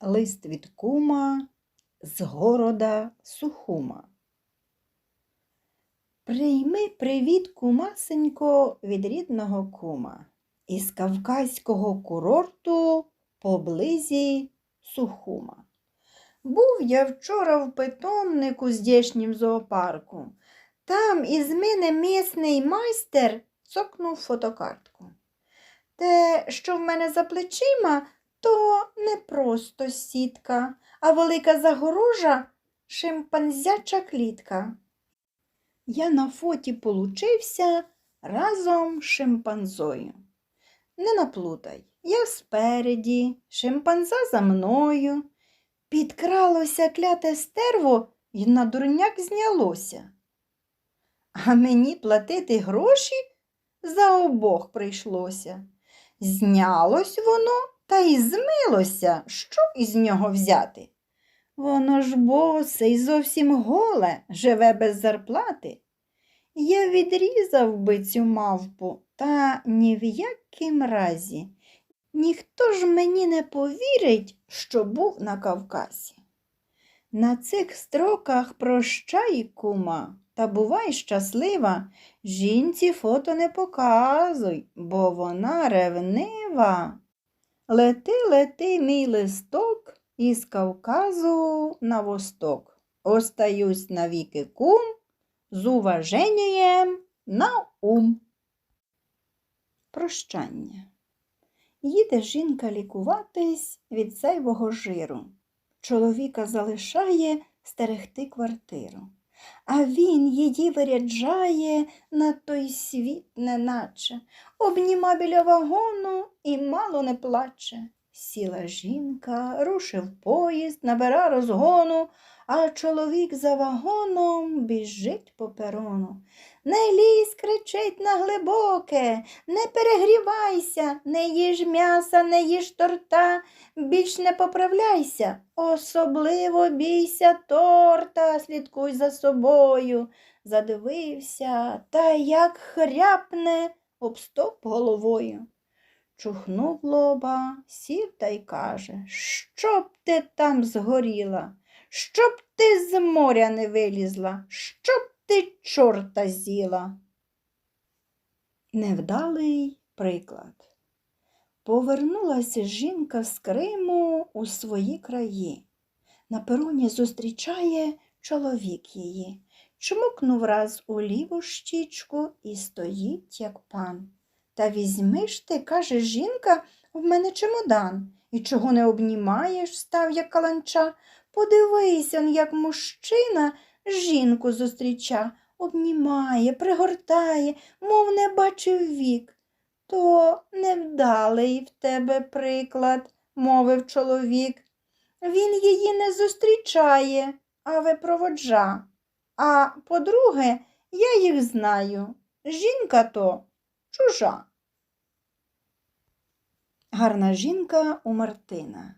Лист від кума з города Сухума. Прийми привіт, кумасенько, від рідного кума із кавказького курорту поблизі Сухума. Був я вчора в питомнику здешнім зоопарку. Там із мене місний майстер цокнув фотокартку. Те, що в мене за плечима, то не просто сітка, а велика загорожа шимпанзяча клітка. Я на фоті получився разом з шимпанзою. Не наплутай, я спереді, шимпанза за мною. Підкралося кляте стерво і на дурняк знялося. А мені платити гроші за обох прийшлося. Знялось воно та й змилося, що із нього взяти. Воно ж босе й зовсім голе, живе без зарплати. Я відрізав би цю мавпу, та ні в якім разі. Ніхто ж мені не повірить, що був на Кавказі. На цих строках прощай, кума, та бувай щаслива. Жінці фото не показуй, бо вона ревнива. Лети, лети, мій листок, із Кавказу на восток. Остаюсь навіки кум, з уваженням на ум. Прощання. Їде жінка лікуватись від зайвого жиру. Чоловіка залишає стерегти квартиру. А він її виряджає на той світ, неначе, обніма біля вагону і мало не плаче. Сіла жінка, рушив поїзд, набира розгону, а чоловік за вагоном біжить по перону. Не лізь, кричить на глибоке, не перегрівайся, не їж м'яса, не їж торта, більш не поправляйся, особливо бійся торта, слідкуй за собою. Задивився, та як хряпне об стоп головою. Чухнув лоба, сів та й каже, щоб ти там згоріла, щоб ти з моря не вилізла, щоб ти чорта з'їла. Невдалий приклад. Повернулася жінка з Криму у свої краї. На пероні зустрічає чоловік її. Чмукнув раз у ліву щічку і стоїть, як пан. Та візьми ж ти, каже жінка, в мене чемодан. І чого не обнімаєш, став, як каланча. Подивись он, як мужчина жінку зустріча, обнімає, пригортає, мов не бачив вік. То невдалий в тебе приклад, мовив чоловік. Він її не зустрічає, а випроводжа. А по-друге, я їх знаю. Жінка то чужа. Гарна жінка у Мартина.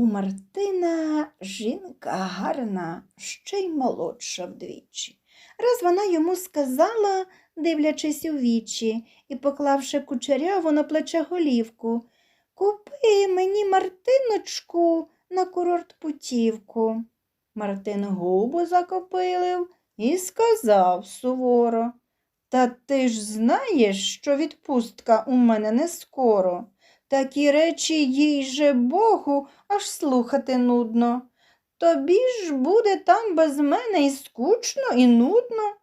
У Мартина жінка гарна, ще й молодша вдвічі. Раз вона йому сказала, дивлячись у вічі і поклавши кучеряву на плече голівку, Купи мені, Мартиночку, на курорт путівку. Мартин губу закопилив і сказав суворо. Та ти ж знаєш, що відпустка у мене не скоро. Такі речі їй же Богу аж слухати нудно. Тобі ж буде там без мене і скучно, і нудно.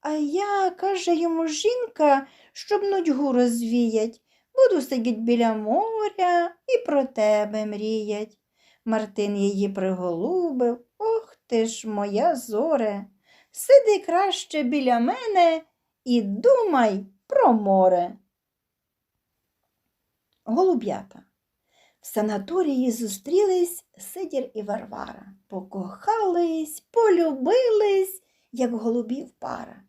А я, каже йому жінка, щоб нудьгу розвіять, буду сидіть біля моря і про тебе мріять. Мартин її приголубив. Ох ти ж моя зоре. Сиди краще біля мене і думай про море. Голуб'ята. В санаторії зустрілись Сидір і Варвара. Покохались, полюбились, як голубів пара.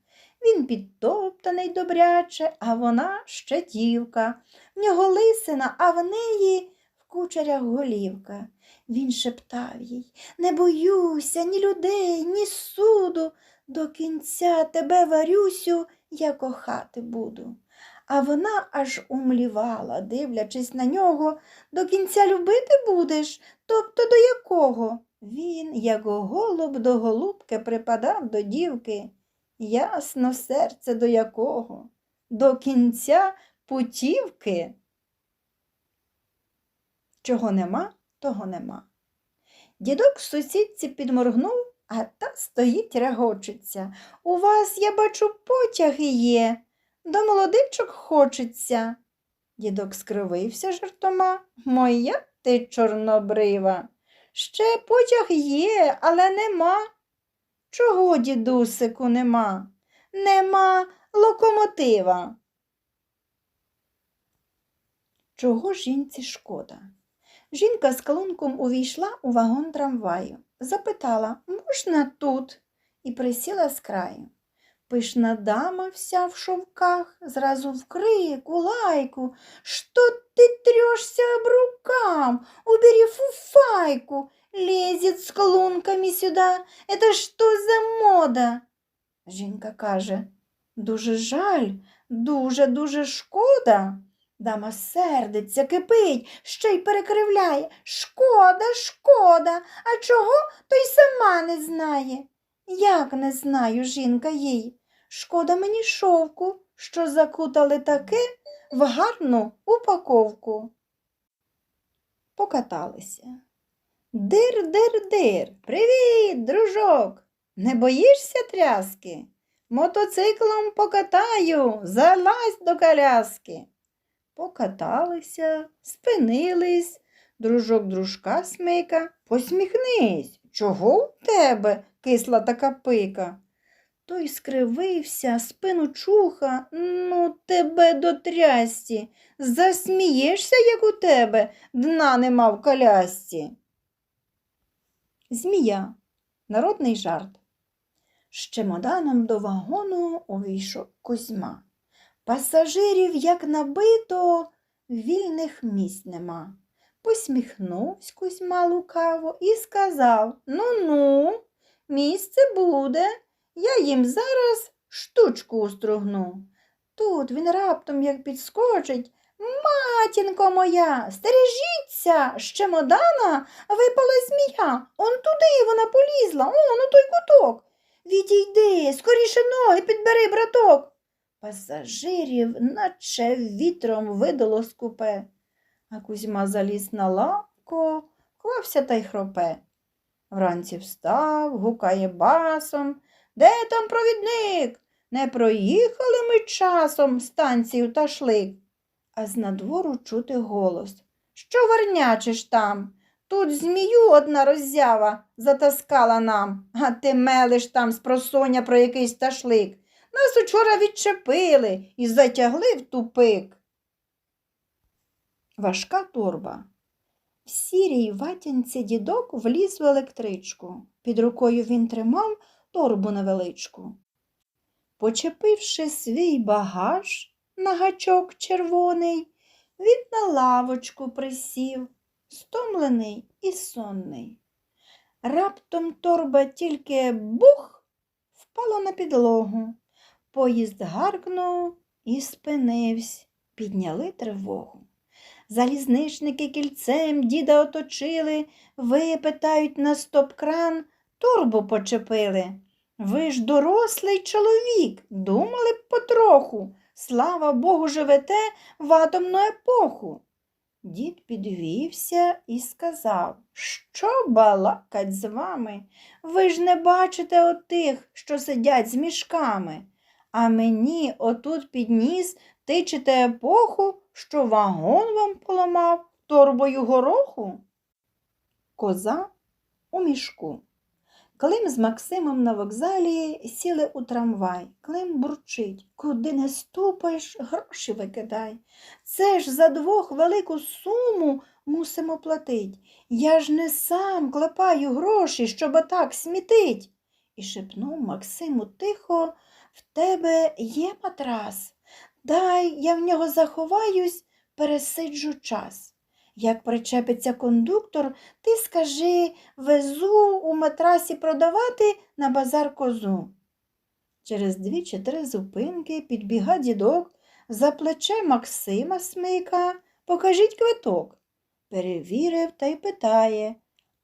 Він підтоптаний добряче, а вона ще дівка. В нього лисина, а в неї в кучерях голівка. Він шептав їй Не боюся ні людей, ні суду. До кінця тебе, Варюсю, я кохати буду. А вона аж умлівала, дивлячись на нього, до кінця любити будеш, тобто до якого? Він, як голуб до голубки, припадав до дівки. Ясно серце до якого? До кінця путівки. Чого нема, того нема. Дідок сусідці підморгнув, а та стоїть регочеться. У вас, я бачу, потяги є. До молодичок хочеться. Дідок скривився жартома. Моя ти чорнобрива. Ще потяг є, але нема. Чого, дідусику, нема? Нема локомотива. Чого жінці шкода? Жінка з калунком увійшла у вагон трамваю, запитала, можна тут? І присіла з краю. Пишна дама вся в шовках, зразу в крику, лайку. Что ты трешься об рукам? Убери фуфайку. Лезет с колонками сюда. Это что за мода? Жінка каже, дуже жаль, дуже-дуже шкода. Дама сердиться, кипить, ще й перекривляє. Шкода, шкода, а чого, то й сама не знає. Як не знаю, жінка їй. Шкода мені шовку, що закутали таке в гарну упаковку. Покаталися. Дир, дир, дир. Привіт, дружок. Не боїшся тряски? Мотоциклом покатаю, залазь до коляски. Покаталися, спинились, дружок дружка смика. Посміхнись, чого у тебе кисла така пика? Той скривився, спину чуха, ну тебе до трясті. Засмієшся, як у тебе, дна нема в колясці. Змія. Народний жарт. З чемоданом до вагону увійшов Кузьма. Пасажирів, як набито, вільних місць нема. Посміхнувсь Кузьма лукаво і сказав Ну-ну, місце буде, я їм зараз штучку устругну. Тут він раптом як підскочить. Матінко моя, стережіться, з чемодана випала змія. Он туди вона полізла, он у той куток. Відійди, скоріше ноги підбери, браток. Пасажирів, наче вітром видало з купе. А Кузьма заліз на лавку, клався та й хропе. Вранці встав, гукає басом. Де там провідник? Не проїхали ми часом станцію та шлик. А з надвору чути голос. Що вернячиш там? Тут змію одна роззява затаскала нам, а ти мелиш там з просоня про якийсь ташлик. Нас учора відчепили і затягли в тупик. Важка торба. В сірій ватянці дідок вліз в електричку. Під рукою він тримав торбу невеличку. Почепивши свій багаж на гачок червоний, він на лавочку присів, стомлений і сонний. Раптом торба тільки бух впала на підлогу. Поїзд гаркнув і спинився, підняли тривогу. Залізничники кільцем діда оточили, ви, питають на стоп-кран, торбу почепили. Ви ж дорослий чоловік, думали б потроху, слава Богу, живете в атомну епоху. Дід підвівся і сказав, що балакать з вами? Ви ж не бачите отих, що сидять з мішками. А мені отут підніс тичите епоху, що вагон вам поламав торбою гороху? Коза у мішку. Клим з Максимом на вокзалі сіли у трамвай. Клим бурчить. Куди не ступаєш, гроші викидай. Це ж за двох велику суму мусимо платить. Я ж не сам клепаю гроші, щоб отак смітить. І шепнув Максиму тихо, в тебе є матрас. Дай я в нього заховаюсь, пересиджу час. Як причепиться кондуктор, ти скажи везу у матрасі продавати на базар козу. Через дві чи три зупинки підбіга дідок, за плече Максима смика, покажіть квиток. Перевірив та й питає,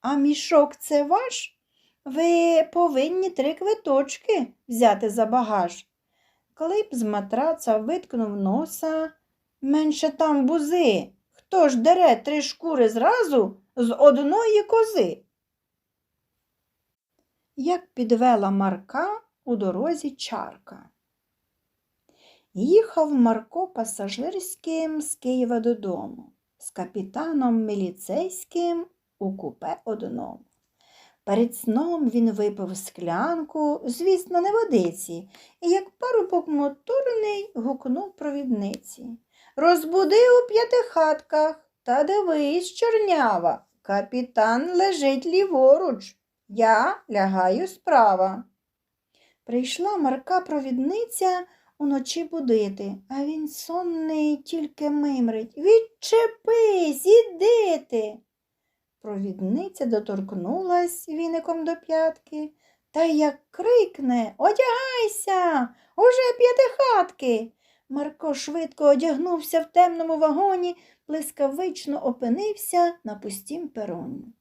а мішок це ваш? Ви повинні три квиточки взяти за багаж. Клип з матраца виткнув носа. Менше там бузи. Хто ж дере три шкури зразу з одної кози? Як підвела Марка у дорозі чарка. Їхав Марко пасажирським з Києва додому, з капітаном міліцейським у купе одному. Перед сном він випив склянку, звісно, не водиці, і як парубок моторний гукнув провідниці. Розбуди у п'ятихатках та дивись, чорнява. Капітан лежить ліворуч. Я лягаю справа. Прийшла Марка провідниця уночі будити, а він сонний тільки мимрить. Відчепись, іди ти. Провідниця доторкнулась віником до п'ятки та як крикне Одягайся, уже п'ятихатки. Марко швидко одягнувся в темному вагоні, блискавично опинився на пустім пероні.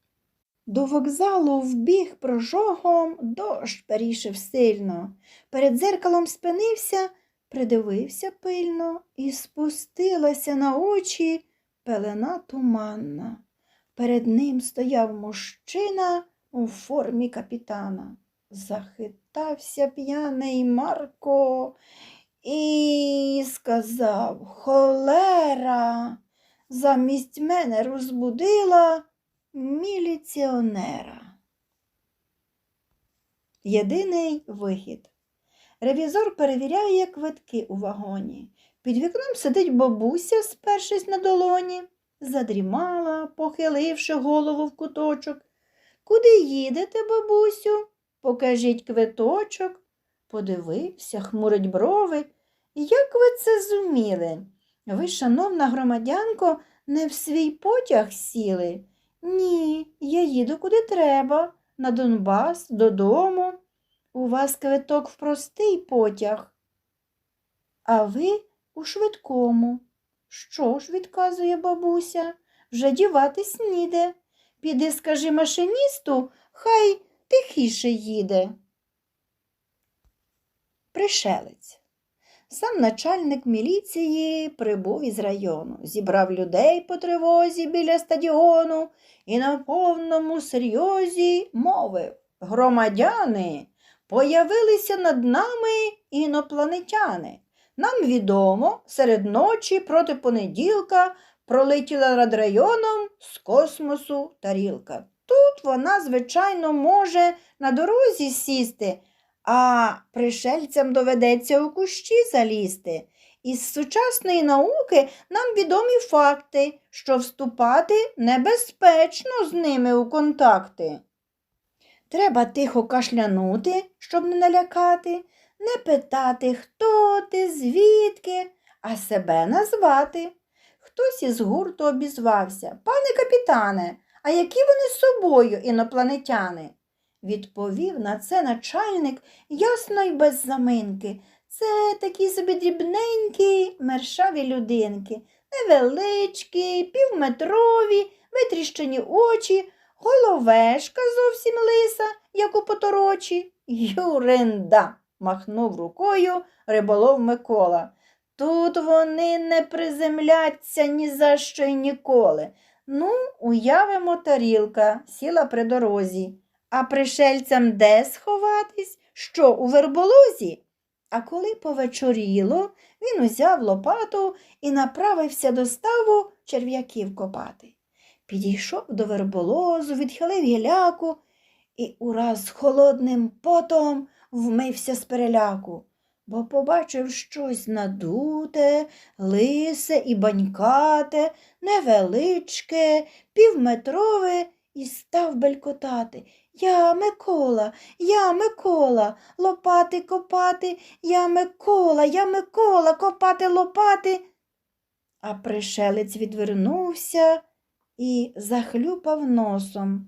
До вокзалу вбіг прожогом, дощ перішив сильно. Перед дзеркалом спинився, придивився пильно і спустилася на очі пелена туманна. Перед ним стояв мужчина у формі капітана. Захитався п'яний Марко і сказав Холера, замість мене розбудила міліціонера. Єдиний вихід. Ревізор перевіряє квитки у вагоні. Під вікном сидить бабуся, спершись на долоні, задрімала, похиливши голову в куточок. Куди їдете, бабусю? Покажіть квиточок. Подивився, хмурить брови. Як ви це зуміли? Ви, шановна громадянко, не в свій потяг сіли? Ні, я їду куди треба, на Донбас, додому. У вас квиток в простий потяг, а ви у швидкому. Що ж, відказує бабуся, вже діватись ніде. Піди, скажи машиністу, хай тихіше їде. Пришелець. Сам начальник міліції прибув із району, зібрав людей по тривозі біля стадіону і на повному серйозі мовив Громадяни, появилися над нами інопланетяни. Нам відомо, серед ночі проти понеділка пролетіла над районом з космосу тарілка. Тут вона, звичайно, може на дорозі сісти, а пришельцям доведеться у кущі залізти. Із сучасної науки нам відомі факти, що вступати небезпечно з ними у контакти. Треба тихо кашлянути, щоб не налякати, не питати, хто ти, звідки, а себе назвати. Хтось із гурту обізвався. Пане капітане, а які вони з собою інопланетяни? Відповів на це начальник ясно й без заминки. Це такі собі дрібненькі, мершаві людинки, невеличкі, півметрові, витріщені очі, головешка зовсім лиса, як у поторочі. Юренда, махнув рукою риболов Микола. Тут вони не приземляться ні за що й ніколи. Ну, уявимо, тарілка сіла при дорозі. А пришельцям де сховатись? Що, у верболозі? А коли повечоріло, він узяв лопату і направився до ставу черв'яків копати. Підійшов до верболозу, відхилив гіляку і ураз холодним потом вмився з переляку, бо побачив щось надуте, лисе і банькате, невеличке, півметрове і став белькотати. Я Микола, я Микола, лопати копати, я Микола, я Микола, копати лопати. А пришелець відвернувся і захлюпав носом.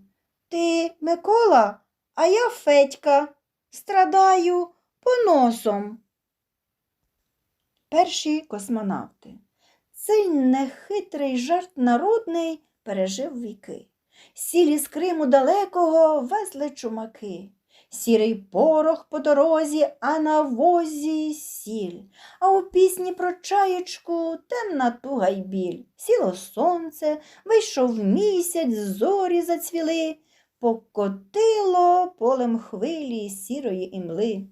Ти Микола, а я Федька, страдаю поносом. Перші космонавти. Цей нехитрий жарт народний пережив віки. Сілі з Криму далекого везли чумаки. Сірий порох по дорозі, а на возі сіль. А у пісні про чаєчку темна туга й біль. Сіло сонце, вийшов місяць, зорі зацвіли, покотило полем хвилі сірої імли.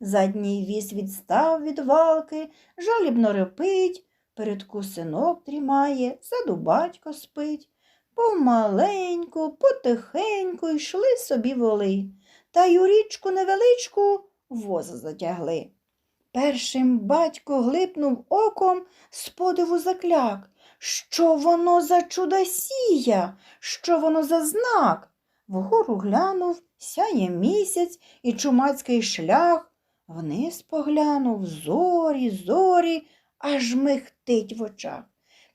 Задній віз відстав від валки, жалібно репить, передку синок дрімає, заду батько спить. Помаленьку, потихеньку йшли собі воли, та й у річку невеличку воза затягли. Першим батько глипнув оком, з подиву закляк. Що воно за чудосія? Що воно за знак? Вгору глянув, сяє місяць і чумацький шлях. Вниз поглянув зорі, зорі, аж михтить в очах.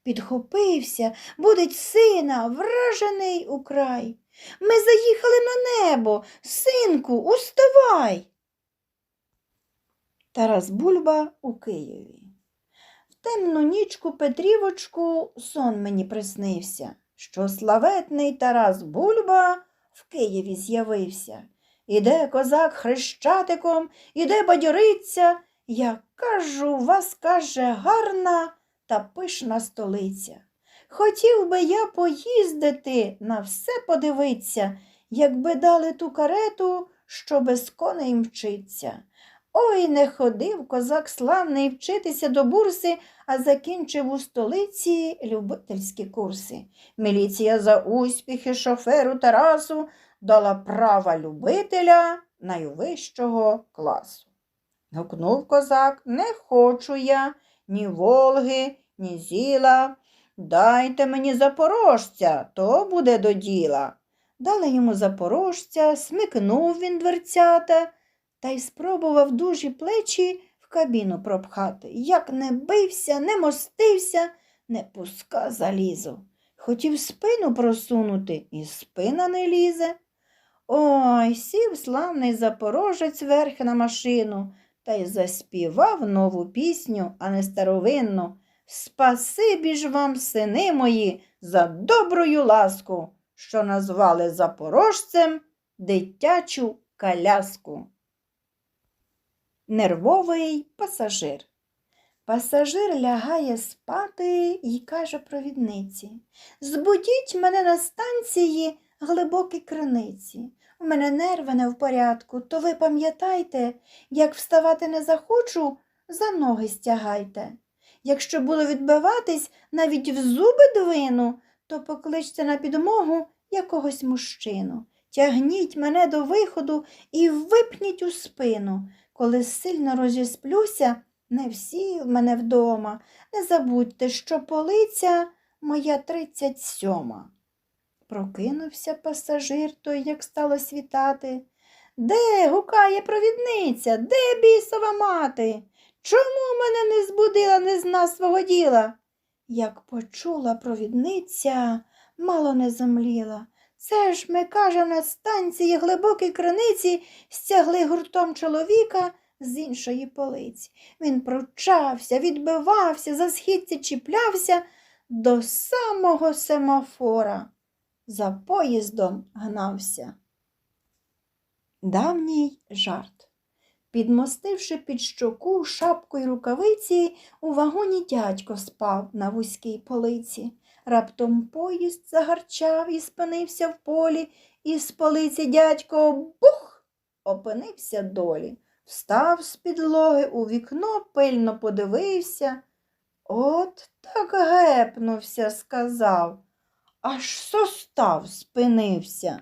Підхопився, будить сина, вражений украй. Ми заїхали на небо, синку, уставай. Тарас Бульба у Києві. В темну нічку Петрівочку сон мені приснився, що славетний Тарас Бульба в Києві з'явився. Іде козак хрещатиком, іде бадьориться. Я кажу, вас, каже, гарна та пишна столиця. Хотів би я поїздити, на все подивиться, якби дали ту карету, що без коней мчиться. Ой, не ходив козак славний вчитися до бурси, а закінчив у столиці любительські курси. Міліція за успіхи шоферу Тарасу дала права любителя найвищого класу. Гукнув козак, не хочу я ні Волги, ні зіла. Дайте мені запорожця, то буде до діла. Дали йому запорожця, смикнув він дверцята та й спробував дужі плечі кабіну пропхати. Як не бився, не мостився, не пуска залізу. Хотів спину просунути, і спина не лізе. Ой, сів славний запорожець верхи на машину та й заспівав нову пісню, а не старовинну. Спасибі ж вам, сини мої, за добрую ласку, що назвали запорожцем дитячу коляску. Нервовий пасажир. Пасажир лягає спати і каже провідниці Збудіть мене на станції глибокій криниці. У мене нерви не в порядку, то ви пам'ятайте, як вставати не захочу, за ноги стягайте. Якщо буду відбиватись, навіть в зуби двину, то покличте на підмогу якогось мужчину. Тягніть мене до виходу і випніть у спину. Коли сильно розісплюся, не всі в мене вдома. Не забудьте, що полиця моя тридцять сьома. Прокинувся пасажир той, як стало світати. Де гукає провідниця? Де бісова мати? Чому мене не збудила не зна свого діла? Як почула провідниця, мало не замліла. Це ж ми, каже, на станції глибокій криниці стягли гуртом чоловіка з іншої полиці. Він пручався, відбивався, за східці чіплявся до самого семафора. За поїздом гнався. Давній жарт. Підмостивши під щоку шапку й рукавиці, у вагоні дядько спав на вузькій полиці. Раптом поїзд загарчав і спинився в полі, і з полиці дядько бух опинився долі. Встав з підлоги у вікно, пильно подивився. От так гепнувся, сказав, аж состав спинився.